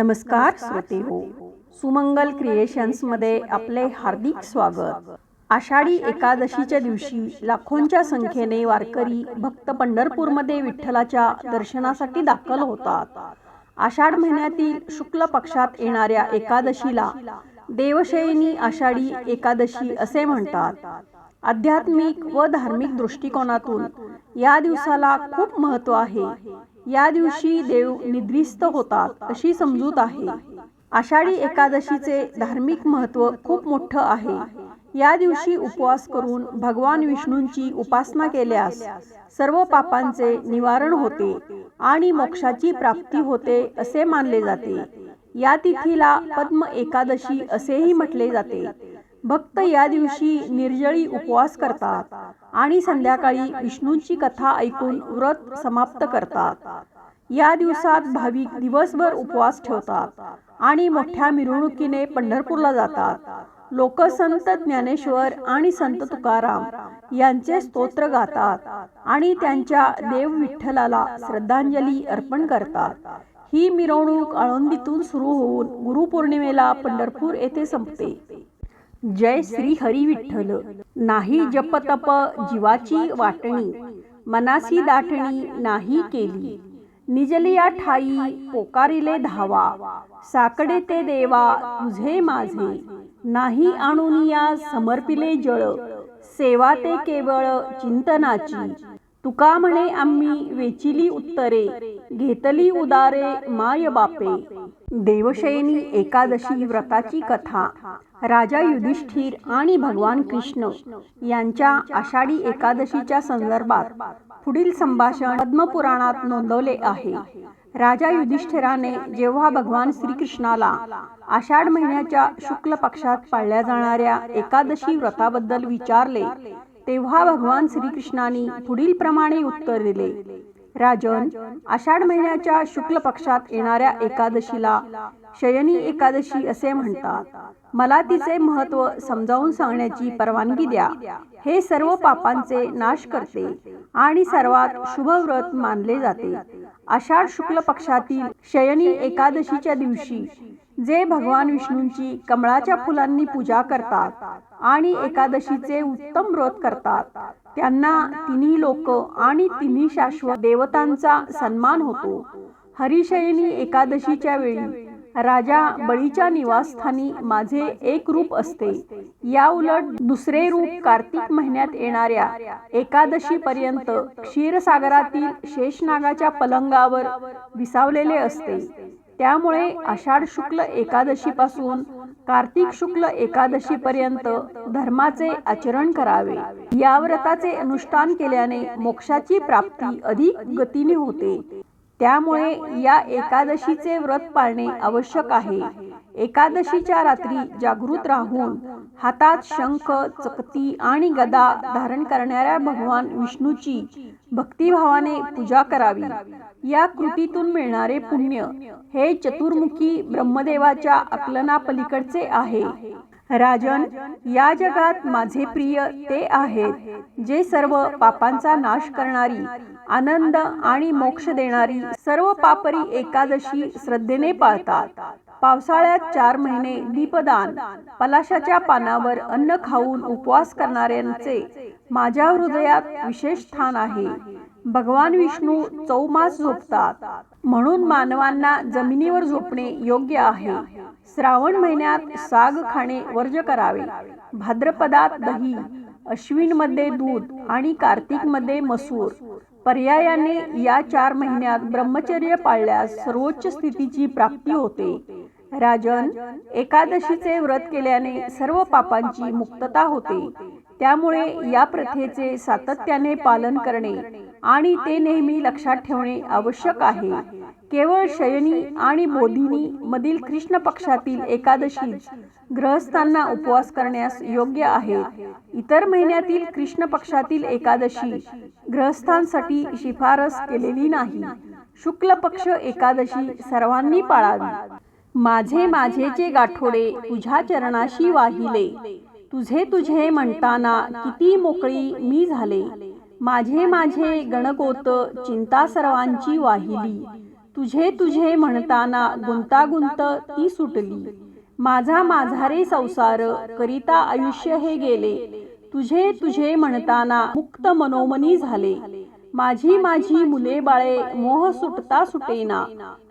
नमस्कार श्रोते हो. सुमंगल क्रिएशन्समध्ये आपले हार्दिक स्वागत. आषाढी एकादशीच्या दिवशी लाखोंच्या संख्येने वारकरी भक्त पंढरपूरमध्ये विठ्ठलाच्या दर्शनासाठी दाखल होतात. आषाढ महिन्यातील शुक्ल पक्षात येणाऱ्या एकादशीला देवशयनी आषाढी एकादशी असे म्हणतात. आध्यात्मिक व धार्मिक दृष्टिकोनातून या दिवसाला खूप महत्त्व आहे. या दिवशी देव निद्रिस्त होतात अशी समजूत आहे. आषाढी एकादशीचे धार्मिक महत्त्व खूप मोठं आहे. या दिवशी उपवास करून भगवान विष्णूंची उपासना केल्यास सर्व पापांचे निवारण होते आणि मोक्षाची प्राप्ती होते असे मानले जाते. या तिथीला पद्म एकादशी असेही म्हटले जाते. भक्त या दिवशी निर्जळी उपवास करतात आणि संध्याकाळी विष्णूंची कथा ऐकून व्रत समाप्त करतात. या दिवसात भाविक दिवसभर उपवास ठेवतात आणि मोठ्या मिरवणुकीने पंढरपूरला जातात. लोक संत ज्ञानेश्वर आणि संत तुकाराम यांचे स्तोत्र गातात आणि त्यांच्या देव विठ्ठलाला श्रद्धांजली अर्पण करतात. ही मिरवणूक आळंदीतून सुरू होऊन गुरुपौर्णिमेला पंढरपूर येथे संपते. जय श्री हरी विठ्ठल. नाही जप तप जीवाची वाटणी. मनासी दाटणी नाही केली. निजलिया ठाई पोकारिले धावा. साकडे ते देवा तुझे माझे. नाही आणुनिया समर्पिले जळ. सेवा ते केवळ चिंतनाची. तुका म्हणे आम्ही वेचिली उत्तरे घेतली उदारे माय बापे. देवशयनी एकादशी व्रताची कथा. राजा युधिष्ठिर आणि भगवान कृष्ण यांच्या आषाढी एकादशीच्या संदर्भात पुढील संभाषण पद्मपुराणात नोंदवले आहे. राजा युधिष्ठिराने जेव्हा भगवान श्रीकृष्णाला आषाढ महिन्याच्या शुक्ल पक्षात पाळल्या जाणाऱ्या एकादशी व्रताबद्दल विचारले तेव्हा भगवान श्रीकृष्णाने पुढील प्रमाणे उत्तर दिले. राजन आषाढ महिन्याच्या शुक्ल पक्षात येणाऱ्या एकादशीला शयनी एकादशी असे म्हणतात. मला तिचे महत्त्व समजावून सांगण्याची परवानगी द्या. हे सर्व पापांचे नाश करते आणि सर्वात शुभ व्रत मानले जाते. आषाढ शुक्ल पक्षातील शयनी एकादशीच्या दिवशी जे भगवान विष्णूंची कमळाच्या फुलांनी पूजा करतात आणि एकादशीचे उत्तम व्रत करतात त्यांना तिन्ही लोक आणि तिन्ही शाश्वत देवतांचा सन्मान होतो. हरिशयनी एकादशीच्या वेळी राजा बळीच्या निवासस्थानी माझे एक रूप असते. या उलट दुसरे रूप कार्तिक महिन्यात येणाऱ्या एकादशी पर्यंत क्षीरसागरातील शेषनागाच्या पलंगावर विसावलेले असते. त्यामुळे आषाढ शुक्ल एकादशी पासून कार्तिक शुक्ल एकादशी पर्यंत धर्माचे आचरण करावे. या व्रताचे अनुष्ठान केल्याने मोक्षाची प्राप्ती अधिक गतीने होते. त्यामुळे या एकादशीचे व्रत पाळणे आवश्यक आहे. एकादशीच्या रात्री जागृत राहून हातात शंख चकती आणि गदा धारण करणाऱ्या भगवान विष्णूची भक्तिभावाने पूजा करावी. या कृतीतून मिळणारे पुण्य हे चतुर्मुखी ब्रह्मदेवाच्या आकलना पलीकडचे आहे. राजन या जगात माझे प्रिय ते आहेत जे सर्व पापांचा नाश करणारी आनंद आणि मोक्ष देणारी सर्व पापरी एकादशी श्रद्धेने पाळतात. पावसाळ्यात चार महिने दीपदान पलाशाच्या पानावर अन्न खाऊन उपवास करणाऱ्यांचे माझ्या हृदयात विशेष स्थान आहे. भगवान विष्णू चौमास झोपतात. म्हणून मानवांना जमिनीवर झोपणे योग्य आहे. श्रावण महिन्यात साग खाणे वर्ज करावे. भाद्रपदात दही अश्विनमध्ये दूध आणि कार्तिकमध्ये मसूर. पर्यायाने या चार महिन्यात ब्रह्मचर्य पाळल्यास सर्वोच्च स्थितीची प्राप्ती होते. राजन एकादशीचे व्रत केल्याने सर्व पापांची मुक्तता होते. त्यामुळे या प्रथेचे सातत्याने पालन करणे आणि ते नेहमी लक्षात ठेवणे आवश्यक आहे. केवळ शयनी आणि बोधिनी मधील कृष्ण पक्षातील एकादशी ग्रहस्थांना उपवास करण्यास योग्य आहे. इतर महिन्यातील कृष्ण पक्षातील एकादशी ग्रहस्थांसाठी शिफारस केलेली नाही. शुक्ल पक्ष एकादशी सर्वांनी पाळावी. माझे माझेचे गाठोडे तुझ्या चरणाशी वाहिले. तुझे तुझे म्हणताना किती मोकळी मी झाले. माझे माझे गणगोत चिंता सर्वांची वाहिली. तुझे तुझे म्हणताना गुंतागुंत ती सुटली. माझा माझा रे संसार करिता आयुष्य हे गेले. तुझे तुझे म्हणताना मुक्त मनोमनी झाले. माझी माझी मुले बाळे मोह सुटता सुटेना.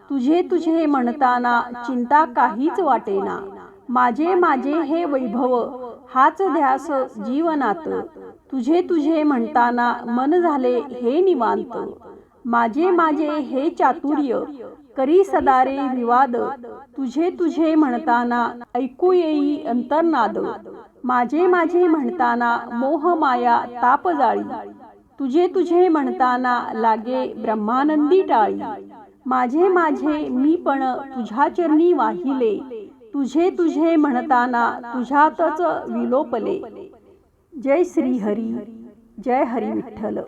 तुझे तुझे म्हणताना चिंता काहीच वाटेना. माझे माझे हे वैभव हाच ध्यास जीवनात. तुझे तुझे म्हणताना मन झाले हे निवांत. माझे माझे हे चातुर्य करी सदारे विवाद. तुझे तुझे म्हणताना ऐकू येई अंतर्नाद. माझे माझे म्हणताना मोह माया ताप जाळी. तुझे तुझे म्हणताना लागे ब्रह्मानंदी टाळी. माझे माझे मी पण तुझ्या चरणी वाहिले. तुझे तुझे म्हणताना तुझ्यातच विलोपले. जय श्री हरी. जय हरी विठ्ठल.